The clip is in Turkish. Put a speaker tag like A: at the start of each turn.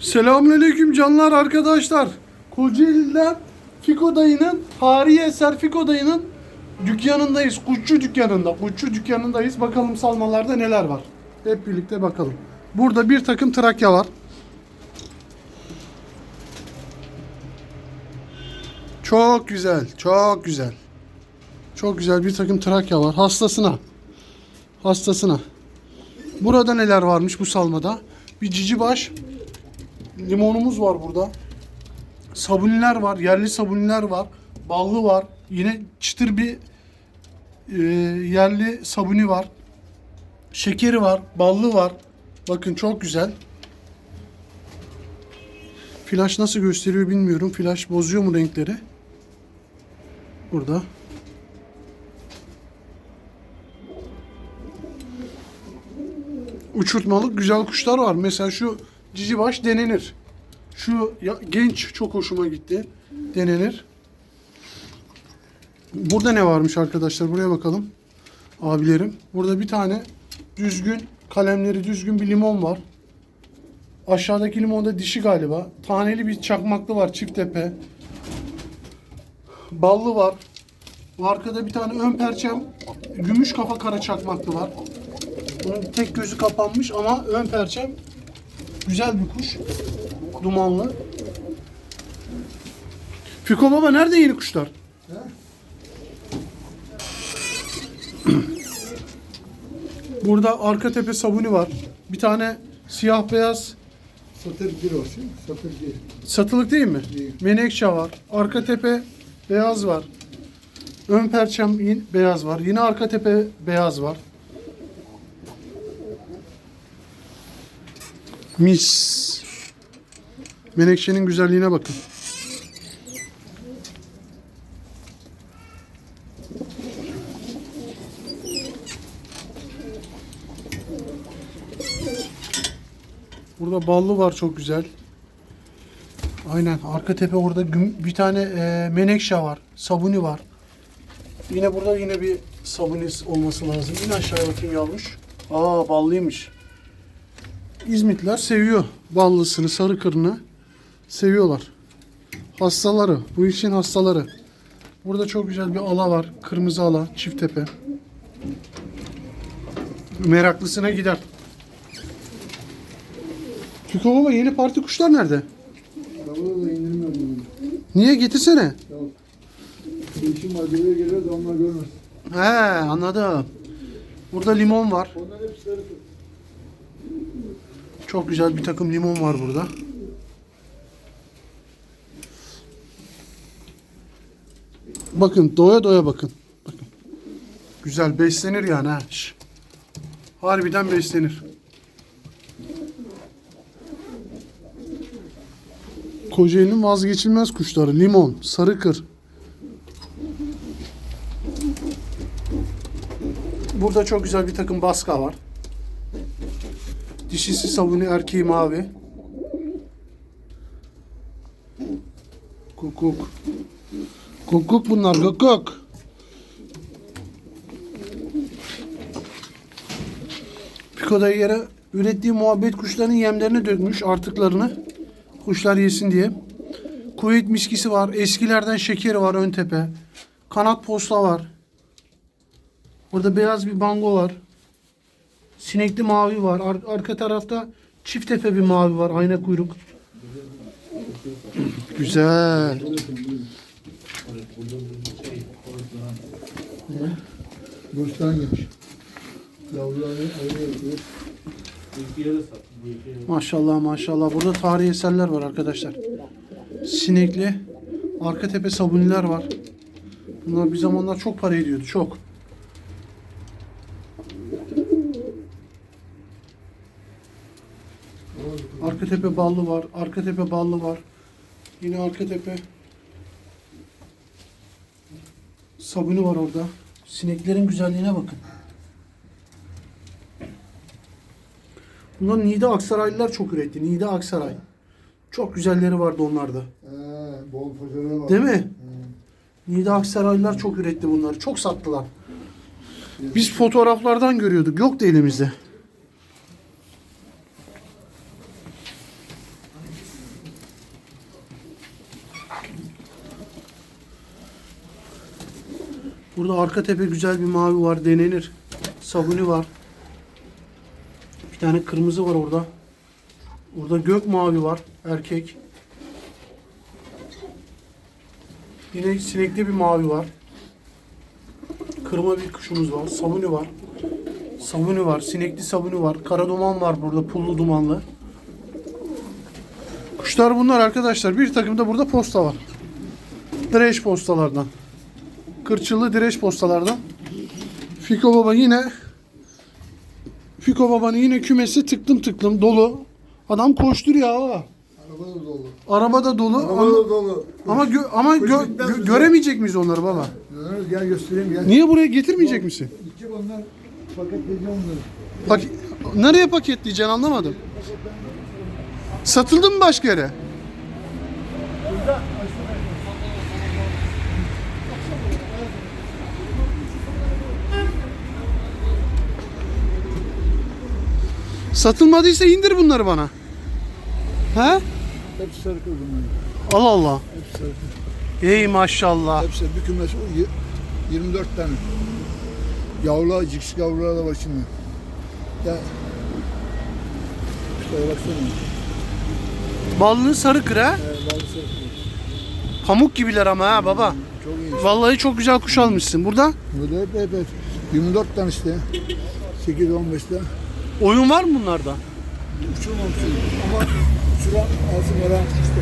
A: Selamünaleyküm canlar arkadaşlar. Kocaeli'den Fiko dayının, tarihi eser Fiko dayının dükkanındayız. Kuşçu dükkanında. Kuşçu dükkanındayız. Bakalım salmalarda neler var. Hep birlikte bakalım. Burada bir takım Trakya var. Çok güzel, çok güzel. Çok güzel bir takım Trakya var. Hastasına. Hastasına. Burada neler varmış bu salmada? Bir cicibaş, limonumuz var burada. Sabuniler var, yerli sabuniler var. Ballı var. Yine çıtır bir e, yerli sabuni var. Şekeri var, ballı var. Bakın çok güzel. Flash nasıl gösteriyor bilmiyorum. Flash bozuyor mu renkleri? Burada. Uçurtmalık güzel kuşlar var. Mesela şu cicibaş denenir. Şu ya, genç çok hoşuma gitti. Denenir. Burada ne varmış arkadaşlar? Buraya bakalım. Abilerim. Burada bir tane düzgün kalemleri düzgün bir limon var. Aşağıdaki limon da dişi galiba. Taneli bir çakmaklı var çift tepe. Ballı var. Arkada bir tane ön perçem gümüş kafa kara çakmaklı var. Bunun tek gözü kapanmış ama ön perçem güzel bir kuş. Dumanlı. Fiko baba nerede yeni kuşlar? Burada arka tepe sabuni var. Bir tane siyah beyaz
B: Satır bir olsun, satır bir.
A: satılık değil mi?
B: Değil.
A: Menekşe var. Arka tepe beyaz var. Ön perçem yine beyaz var. Yine arka tepe beyaz var. Mis. Menekşenin güzelliğine bakın. Burada ballı var çok güzel. Aynen arka tepe orada bir tane e, menekşe var. Sabuni var. Yine burada yine bir sabuni olması lazım. Yine aşağıya bakayım yavruş. Aa ballıymış. İzmitler seviyor ballısını, sarı kırını seviyorlar. Hastaları, bu işin hastaları. Burada çok güzel bir ala var. Kırmızı ala, çift tepe. Meraklısına gider. Fiko baba yeni parti kuşlar nerede? Niye getirsene?
B: Yok. Var, buraya geliyor da onlar görmez.
A: He anladım. Burada limon var.
B: Onlar hep sarı.
A: Çok güzel bir takım limon var burada. Bakın doya doya bakın. Bakın. Güzel beslenir yani ha. Harbiden beslenir. Kocaeli'nin vazgeçilmez kuşları. Limon, sarıkır. Burada çok güzel bir takım baska var. Dişisi sabuni, erkeği mavi. Kukuk. Kukuk bunlar, kukuk. Piko dayı yere ürettiği muhabbet kuşlarının yemlerini dökmüş artıklarını. Kuşlar yesin diye. Kuveyt miskisi var. Eskilerden şekeri var ön tepe. Kanat posta var. Burada beyaz bir bango var. Sinekli mavi var. Ar- arka tarafta çift tepe bir mavi var. Ayna kuyruk. Güzel.
B: Bostan yemiş. Yavruları.
A: Maşallah maşallah. Burada tarihi eserler var arkadaşlar. Sinekli. Arka tepe sabuniler var. Bunlar bir zamanlar çok para ediyordu. Çok. Arka tepe ballı var. Arka tepe ballı var. Yine arka tepe sabuni var orada. Sineklerin güzelliğine bakın. Bunlar Nida Aksaraylılar çok üretti. Nida Aksaray. Çok güzelleri vardı onlarda.
B: He, bol var.
A: Değil mi?
B: He.
A: Nida Aksaraylılar çok üretti bunları. Çok sattılar. Biz fotoğraflardan görüyorduk. Yoktu elimizde. Burada arka tepe güzel bir mavi var. Denenir. Sabuni var. Bir tane kırmızı var orada. Burada gök mavi var. Erkek. Yine sinekli bir mavi var. Kırma bir kuşumuz var. Sabuni var. Sabuni var. Sinekli sabuni var. Kara duman var burada. Pullu dumanlı. Kuşlar bunlar arkadaşlar. Bir takım da burada posta var. Direş postalardan. Kırçıllı direş postalardan. Fiko Baba yine Fiko Baba'nın yine kümesi tıklım tıklım dolu. Adam koşturuyor ha.
B: Araba da dolu.
A: Araba da dolu.
B: Araba
A: ama
B: da dolu.
A: ama, gö- ama gö- gö- göremeyecek miyiz onları baba?
B: Döneriz, Gel göstereyim gel.
A: Niye buraya getirmeyecek misin?
B: Gidecek onlar paketleyeceğim onları.
A: Pak Nereye paketleyeceksin anlamadım. Satıldı mı başka yere? Satılmadıysa indir bunları bana. He?
B: Hepsi sarı kız bunlar.
A: Allah Allah.
B: Hepsi sarı kız.
A: Ey maşallah.
B: Hepsi bir kümes o y- 24 tane. Yavrular, ciks yavrular da var şimdi. Ya. Şuraya baksana.
A: Ballı sarı kır ha.
B: Ee, bazı sarı.
A: Pamuk gibiler ama ha baba.
B: Çok iyi.
A: Vallahi çok güzel kuş almışsın. Burada
B: Burada hep hep hep. 24 tane işte. 8-15'te.
A: Oyun var mı bunlarda?
B: Uçurmamışsın. Ama uçuran altın veren işte.